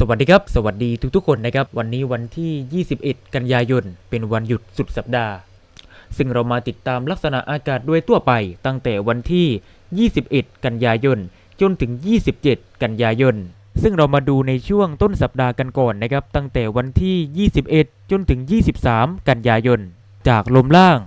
สวัสดีครับ สวัสดีทุกๆคนนะครับ วันนี้วันที่ 21 กันยายน เป็นวันหยุดสุดสัปดาห์ ซึ่งเรามาติดตามลักษณะอากาศโดยทั่วไป ตั้งแต่วันที่ 21 กันยายน จนถึง 27 กันยายน ซึ่งเรามาดูในช่วงต้นสัปดาห์กันก่อนนะครับ ตั้งแต่วันที่ 21 จนถึง 23 กันยายน จากลมล่าง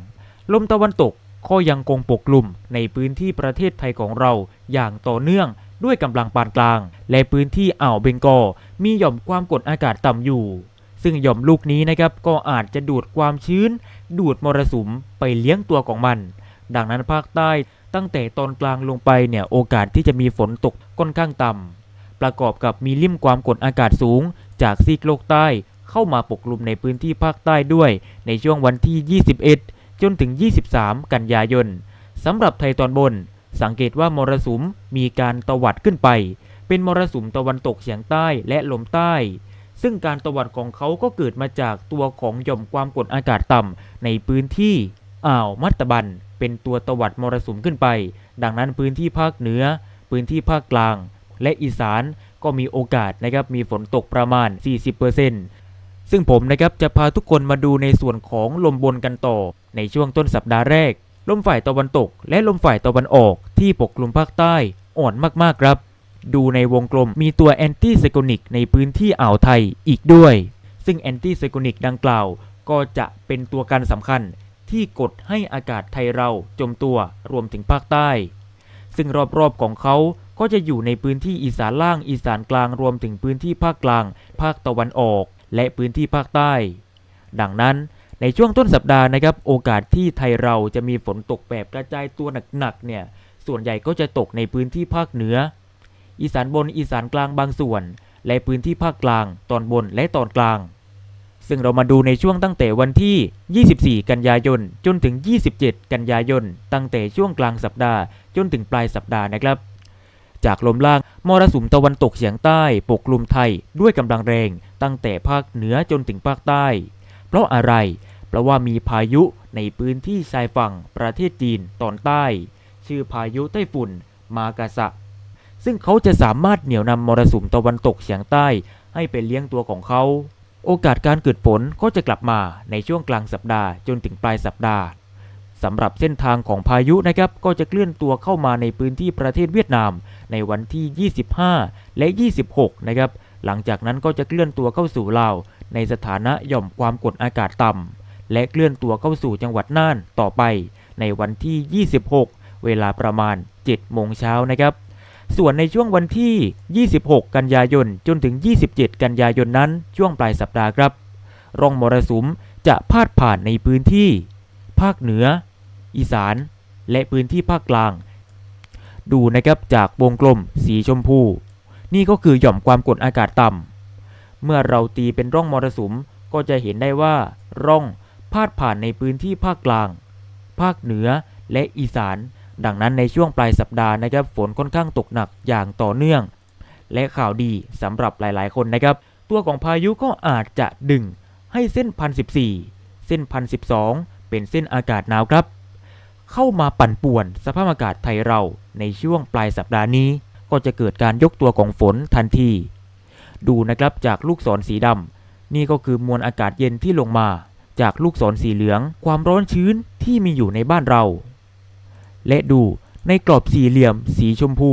ลมตะวันตกก็ยังคงปกคลุมในพื้นที่ประเทศไทยของเราอย่างต่อเนื่อง ด้วยกำลังปานกลาง และพื้นที่อ่าวเบงกอลมีหย่อมความกดอากาศต่ำอยู่ ซึ่งหย่อมลูกนี้นะครับก็อาจจะดูดความชื้น ดูดมรสุมไปเลี้ยงตัวของมัน ดังนั้นภาคใต้ตั้งแต่ตอนกลางลงไปเนี่ยโอกาสที่จะมีฝนตกค่อนข้างต่ำประกอบกับมีลิ่มความกดอากาศสูง จากซีกโลกใต้เข้ามาปกคลุมในพื้นที่ภาคใต้ด้วย ในช่วงวันที่ 21 จนถึง 23 กันยายนสำหรับไทยตอนบน สังเกตว่ามรสุมมีการตวัดขึ้นไป เป็นมรสุมตะวันตกเฉียงใต้และลมใต้ ซึ่งการตวัดของเขาก็เกิดมาจากตัวของหย่อมความกดอากาศต่ำในพื้นที่อ่าวมัตตบัน เป็นตัวตวัดมรสุมขึ้นไป ดังนั้นพื้นที่ภาคเหนือ พื้นที่ภาคกลาง และอีสานก็มีโอกาสนะครับมีฝนตกประมาณ 40%ซึ่งผมนะครับจะพาทุกคนมาดูในส่วนของลมบนกันต่อในช่วงต้นสัปดาห์แรก ลมฝ่ายตะวันตก และลมฝ่ายตะวันออกที่ปกคลุมภาคใต้อ่อนมากๆครับ ดูในวงกลมมีตัวแอนตี้ไซโคนิกในพื้นที่อ่าวไทยอีกด้วย ซึ่งแอนตี้ไซโคนิกดังกล่าว ก็จะเป็นตัวการสำคัญที่กดให้อากาศไทยเราจมตัวรวมถึงภาคใต้ ซึ่งรอบๆของเขาก็จะอยู่ในพื้นที่อีสานล่างอีสานกลางรวมถึงพื้นที่ภาคกลาง ภาคตะวันออก และพื้นที่ภาคใต้ ดังนั้น ในช่วงต้นสัปดาห์นะครับโอกาสที่ไทยเราจะมีฝนตกแบบกระจายตัวหนักๆเนี่ยส่วนใหญ่ก็จะตกในพื้นที่ภาคเหนือ อีสานบนอีสานกลางบางส่วน และพื้นที่ภาคกลาง ตอนบนและตอนกลาง ซึ่งเรามาดูในช่วงตั้งแต่วันที่ 24 กันยายน จนถึง 27 กันยายน ตั้งแต่ช่วงกลางสัปดาห์ จนถึงปลายสัปดาห์นะครับ จากลมล่างมรสุมตะวันตกเฉียงใต้ปกคลุมไทยด้วยกำลังแรง ตั้งแต่ภาคเหนือจนถึงภาคใต้ เพราะอะไร เพราะว่ามีพายุในพื้นที่ชายฝั่งประเทศจีนตอนใต้ ชื่อพายุไต้ฝุ่นมากาสะ ซึ่งเขาจะสามารถเหนี่ยวนำมรสุมตะวันตกเฉียงใต้ให้ไปเลี้ยงตัวของเขา โอกาสการเกิดฝนก็จะกลับมาในช่วงกลางสัปดาห์จนถึงปลายสัปดาห์สำหรับเส้นทางของพายุนะครับก็จะเคลื่อนตัวเข้ามาในพื้นที่ประเทศเวียดนาม ในวันที่ 25 และ 26 นะครับ หลังจากนั้นก็จะเคลื่อนตัวเข้าสู่ลาวในสถานะหย่อมความกดอากาศต่ำ และเคลื่อนตัวเข้าสู่จังหวัดน่านต่อไป ในวันที่ 26 เวลาประมาณ 7 โมงเช้านะครับ ส่วนในช่วงวันที่ 26 กันยายนจนถึง 27 กันยายนนั้นช่วงปลายสัปดาห์ครับร่องมรสุมจะพาดผ่านในพื้นที่ ภาคเหนือ อีสาน และพื้นที่ภาคกลาง ดูนะครับจากวงกลมสีชมพู นี่ก็คือหย่อมความกดอากาศต่ำเมื่อเราตีเป็นร่องมรสุมก็จะเห็นได้ว่าร่อง พาดผ่านในพื้นที่ภาคกลาง ภาคเหนือและอีสาน ดังนั้นในช่วงปลายสัปดาห์นะครับฝนค่อนข้างตกหนักอย่างต่อเนื่อง และข่าวดีสำหรับหลาย ๆ คนนะครับ ตัวของพายุก็อาจจะดึงให้เส้นพันสิเส้นพันสิเป็นเส้นอากาศหนาวครับ เข้ามาปั่นป่วนสภาพอากาศไทยเราในช่วงปลายสัปดาห์นี้ ก็จะเกิดการยกตัวของฝนทันที ดูนะครับจากลูกศรสีดำนี่ก็คือมวลอากาศเย็นที่ลงมา จากลูกศรสีเหลือง ความร้อนชื้นที่มีอยู่ในบ้านเรา และดูในกรอบสี่เหลี่ยมสีชมพู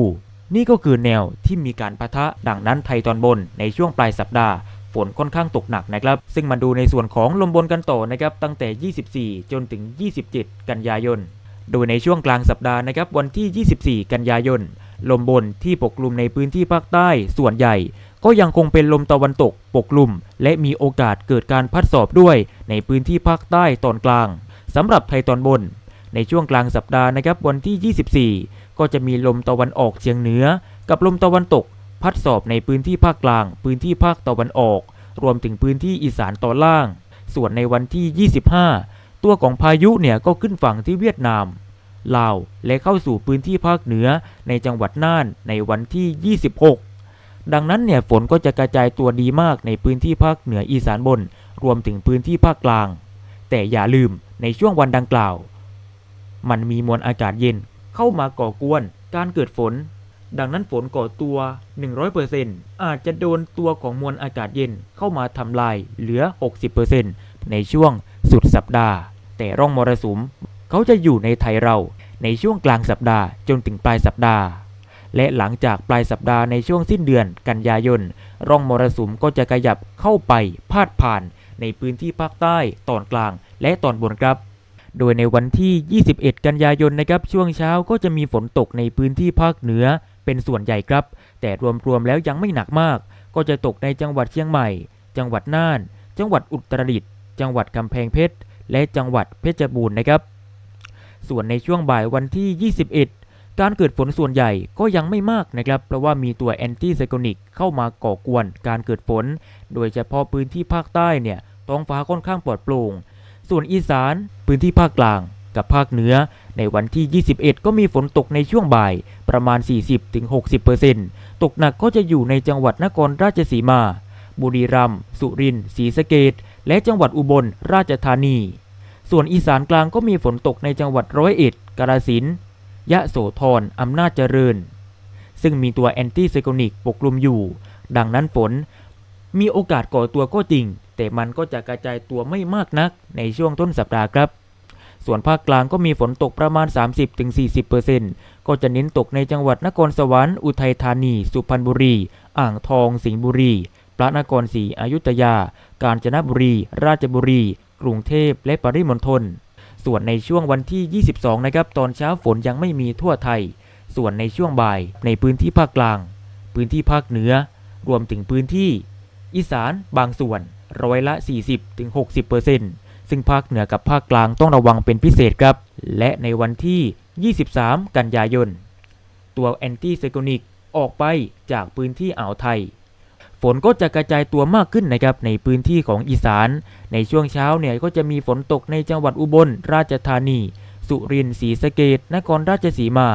นี่ก็คือแนวที่มีการปะทะดังนั้นไทยตอนบนในช่วงปลายสัปดาห์ฝนค่อนข้างตกหนักนะครับ ซึ่งมาดูในส่วนของลมบนกันต่อนะครับ ตั้งแต่ 24 จนถึง 27 กันยายน โดยในช่วงกลางสัปดาห์นะครับ วันที่ 24 กันยายน ลมบนที่ปกคลุมในพื้นที่ภาคใต้ส่วนใหญ่ ก็ยังคงเป็นลมตะวันตกปกลุ่ม และมีโอกาสเกิดการพัดสอบด้วยในพื้นที่ภาคใต้ตอนกลางสำหรับไทยตอนบน ในช่วงกลางสัปดาห์นะครับวันที่ 24 ก็จะมีลมตะวันออกเฉียงเหนือ กับลมตะวันตก พัดสอบในพื้นที่ภาคกลาง พื้นที่ภาคตะวันออก รวมถึงพื้นที่อีสานตอนล่าง ส่วนในวันที่ 25 ตัวของพายุเนี่ยก็ขึ้นฝั่งที่เวียดนามลาวและเข้าสู่พื้นที่ภาคเหนือในจังหวัดน่านในวันที่ 26 ดังนั้นเนี่ยฝนก็จะกระจายตัวดีมากในพื้นที่ภาคเหนืออีสานบน รวมถึงพื้นที่ภาคกลาง แต่อย่าลืมในช่วงวันดังกล่าว มันมีมวลอากาศเย็นเข้ามาก่อกวนการเกิดฝน ดังนั้นฝนก่อตัว 100%อาจจะโดนตัวของมวลอากาศเย็นเข้ามาทำลายเหลือ 60%ในช่วงสุดสัปดาห์ แต่ร่องมรสุมเขาจะอยู่ในไทยเราในช่วงกลางสัปดาห์จนถึงปลายสัปดาห์ และหลังจากปลายสัปดาห์ในช่วงสิ้นเดือนกันยายน ร่องมรสุมก็จะขยับเข้าไปพาดผ่านในพื้นที่ภาคใต้ตอนกลางและตอนบนครับ โดยในวันที่ 21 กันยายนนะครับช่วงเช้าก็จะมีฝนตกในพื้นที่ภาคเหนือเป็นส่วนใหญ่ครับ แต่รวมๆแล้วยังไม่หนักมาก ก็จะตกในจังหวัดเชียงใหม่ จังหวัดน่าน จังหวัดอุตรดิตถ์จังหวัดกำแพงเพชร และจังหวัดเพชรบูรณ์นะครับ ส่วนในช่วงบ่ายวันที่ 21 การเกิดฝนส่วนใหญ่ก็ยังไม่มากนะครับ เพราะว่ามีตัวแอนตี้ไซโคนิกเข้ามาก่อกวนการเกิดฝน โดยเฉพาะพื้นที่ภาคใต้เนี่ยท้องฟ้าค่อนข้างปลอดโปร่ง ส่วนอีสานพื้นที่ภาคกลางกับภาคเหนือ ในวันที่ 21 ก็มีฝนตกในช่วงบ่ายประมาณ 40-60%ตกหนักก็จะอยู่ในจังหวัดนครราชสีมา บุรีรัมย์ สุรินทร์ ศรีสะเกดและจังหวัดอุบลราชธานี ส่วนอีสานกลางก็มีฝนตกในจังหวัดร้อยเอ็ด กาฬสินธุ์ ยะโสธรอำนาจเจริญ ซึ่งมีตัวแอนตี้ไซโคนิกปกคลุมอยู่ ดังนั้นฝน มีโอกาสก่อตัวก็จริง แต่มันก็จะกระจายตัวไม่มากนักในช่วงต้นสัปดาห์ครับส่วนภาคกลางก็มีฝนตกประมาณ 30-40%ก็จะเน้นตกในจังหวัดนครสวรรค์ อุทัยธานี สุพรรณบุรี อ่างทอง สิงห์บุรี พระนครศรีอยุธยา กาญจนบุรี ราชบุรี กรุงเทพ และปริมณฑล ส่วนในช่วงวันที่ 22 นะครับ ตอนเช้าฝนยังไม่มีทั่วไทย ส่วนในช่วงบ่ายในพื้นที่ภาคกลาง พื้นที่ภาคเหนือ รวมถึงพื้นที่ อีสานบางส่วนร้อยละ 40-60%ซึ่งภาคเหนือกับภาคกลางต้องระวังเป็นพิเศษครับ และในวันที่ 23 กันยายน ตัวแอนตี้ไซโคนิกออกไปจากพื้นที่อ่าวไทย นก็จะกระจายตัวมากขึ้นนะครับในพื้นที่ของอีสาน ในช่วงเช้าเนี่ยก็จะมีฝนตกในจังหวัดอุบลราชธานี สุรินทร์ศรีสะเกดนครราชสีมา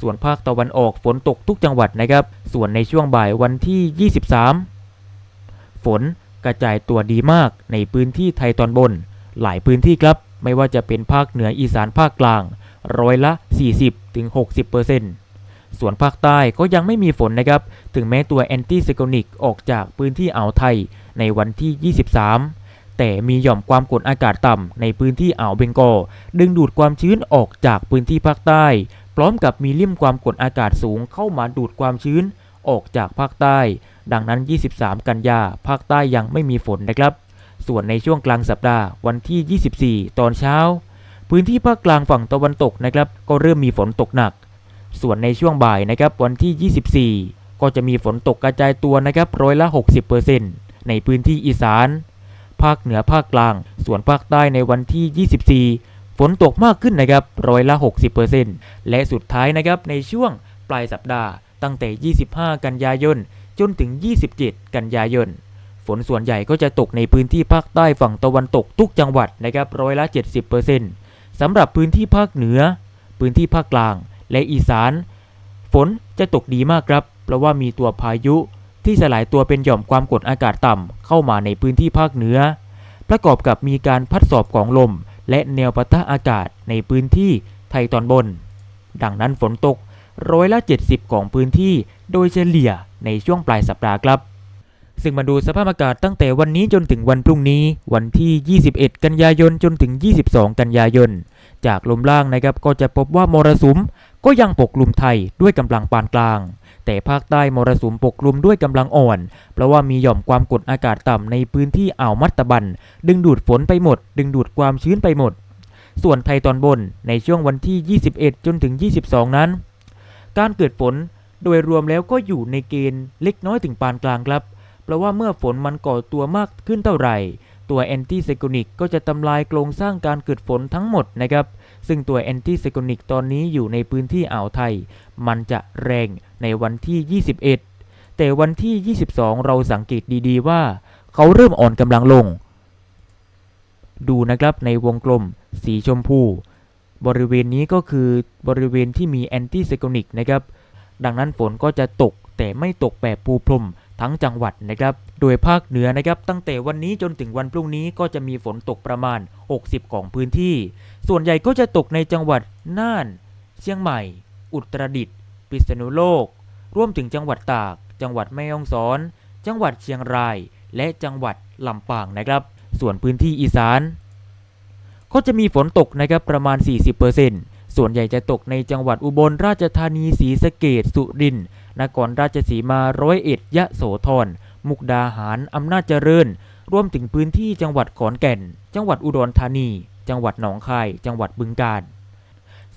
ส่วนภาคตะวันออกฝนตกทุกจังหวัดนะครับ ส่วนในช่วงบ่ายวันที่ 23 ฝนกระจายตัวดีมากในพื้นที่ไทยตอนบน หลายพื้นที่ครับไม่ว่าจะเป็นภาคเหนืออีสานภาคกลาง ร้อยละ 40-60% ส่วนภาคใต้ก็ยังไม่มีฝนนะครับ ถึงแม้ตัวแอนตี้ไซโคนิกออกจากพื้นที่อ่าวไทยในวันที่ 23 แต่มีหย่อมความกดอากาศต่ำในพื้นที่อ่าวเบงกอลดึงดูดความชื้นออกจากพื้นที่ภาคใต้ พร้อมกับมีลิ่มความกดอากาศสูงเข้ามาดูดความชื้นออกจากภาคใต้ ดังนั้น 23 กันยาภาคใต้ยังไม่มีฝนนะครับ ส่วนในช่วงกลางสัปดาห์วันที่ 24 ตอนเช้า พื้นที่ภาคกลางฝั่งตะวันตกนะครับ ก็เริ่มมีฝนตกหนัก ส่วนในช่วงบ่ายนะครับวันที่ 24 ก็จะมีฝนตกกระจายตัวนะครับร้อยละ 60%ในพื้นที่อีสาน ภาคเหนือภาคกลาง ส่วนภาคใต้ในวันที่ 24 ฝนตกมากขึ้นนะครับร้อยละ 60%และสุดท้ายนะครับในช่วงปลายสัปดาห์ ตั้งแต่ 25 กันยายนจนถึง 27 กันยายน ฝนส่วนใหญ่ก็จะตกในพื้นที่ภาคใต้ฝั่งตะวันตกทุกจังหวัดนะครับร้อยละ 70%สำหรับพื้นที่ภาคเหนือ พื้นที่ภาคกลาง และอีสาน ฝนจะตกดีมากครับ เพราะว่ามีตัวพายุที่สลายตัวเป็นหย่อมความกดอากาศต่ำเข้ามาในพื้นที่ภาคเหนือ ประกอบกับมีการพัดสอบของลม และแนวปะทะอากาศในพื้นที่ไทยตอนบน ดังนั้นฝนตกร้อยละ 70 ของพื้นที่โดยเฉลี่ยในช่วงปลายสัปดาห์ครับ ซึ่งมาดูสภาพอากาศตั้งแต่วันนี้จนถึงวันพรุ่งนี้ วันที่ 21 กันยายนจนถึง 22 กันยายน จากลมล่างนะครับก็จะพบว่ามรสุม ก็ยังปกคลุมไทยด้วยกำลังปานกลาง แต่ภาคใต้มรสุมปกคลุมด้วยกำลังอ่อน เพราะว่ามีหย่อมความกดอากาศต่ำในพื้นที่อ่าวมัตตบัน ดึงดูดฝนไปหมด ดึงดูดความชื้นไปหมด ส่วนไทยตอนบนในช่วงวันที่ 21 จนถึง 22 นั้น การเกิดฝนโดยรวมแล้วก็อยู่ในเกณฑ์เล็กน้อยถึงปานกลางครับ เพราะว่าเมื่อฝนมันก่อตัวมากขึ้นเท่าไหร่ ตัวแอนตี้ไซโคนิกก็จะทำลายโครงสร้างการเกิดฝนทั้งหมดนะครับ ซึ่งตัวแอนตี้ไซโคนิกตอนนี้อยู่ในพื้นที่อ่าวไทย มันจะแรงในวันที่ 21 แต่วันที่ 22 เราสังเกตดีๆว่า เขาเริ่มอ่อนกำลังลง ดูนะครับในวงกลม สีชมพู บริเวณนี้ก็คือบริเวณที่มีแอนตี้ไซโคนิกนะครับ ดังนั้นฝนก็จะตกแต่ไม่ตกแบบปูพรม ทั้งจังหวัดนะครับ โดยภาคเหนือนะครับตั้งแต่วันนี้จนถึงวันพรุ่งนี้ก็จะมีฝนตกประมาณ 60 ของพื้นที่ ส่วนใหญ่ก็จะตกในจังหวัดน่าน เชียงใหม่ อุตรดิตถ์พพิษณุโลก รวมถึงจังหวัดตาก จังหวัดแม่ฮ่องสอน จังหวัดเชียงราย และจังหวัดลำปางนะครับ ส่วนพื้นที่อีสาน ก็จะมีฝนตกนะครับประมาณ 40% ส่วนใหญ่จะตกในจังหวัดอุบลราชธานีศรีสะเกดสุรินทร์นครราชสีมาร้อยเอ็ดยะโสธรมุกดาหารอำนาจเจริญ รวมถึงพื้นที่จังหวัดขอนแก่น จังหวัดอุดรธานี จังหวัดหนองคาย จังหวัดบึงกาฬ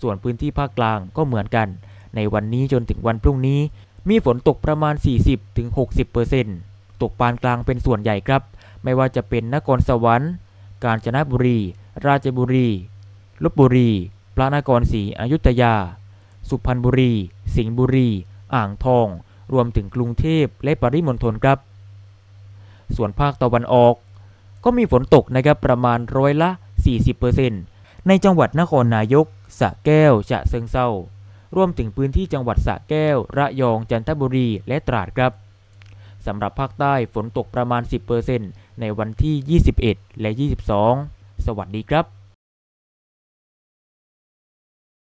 ส่วนพื้นที่ภาคกลางก็เหมือนกัน ในวันนี้จนถึงวันพรุ่งนี้ มีฝนตกประมาณ 40-60%ตกปานกลางเป็นส่วนใหญ่ครับ ไม่ว่าจะเป็นนครสวรรค์ กาญจนบุรี ราชบุรีลบบุรี พระนครศรีอยุธยา สุพรรณบุรี สิงห์บุรี อ่างทอง รวมถึงกรุงเทพและปริมณฑลครับ ส่วนภาคตะวันออก ก็มีฝนตกนะครับประมาณร้อยละ 40%ในจังหวัดนครนายกสระแก้วฉะเชิงเซารวมถึงพื้นที่จังหวัดสระแก้ว ระยอง จันทบุรี และตราดครับ สำหรับภาคใต้ฝนตกประมาณ 10%ในวันที่ 21 และ 22 สวัสดีครับ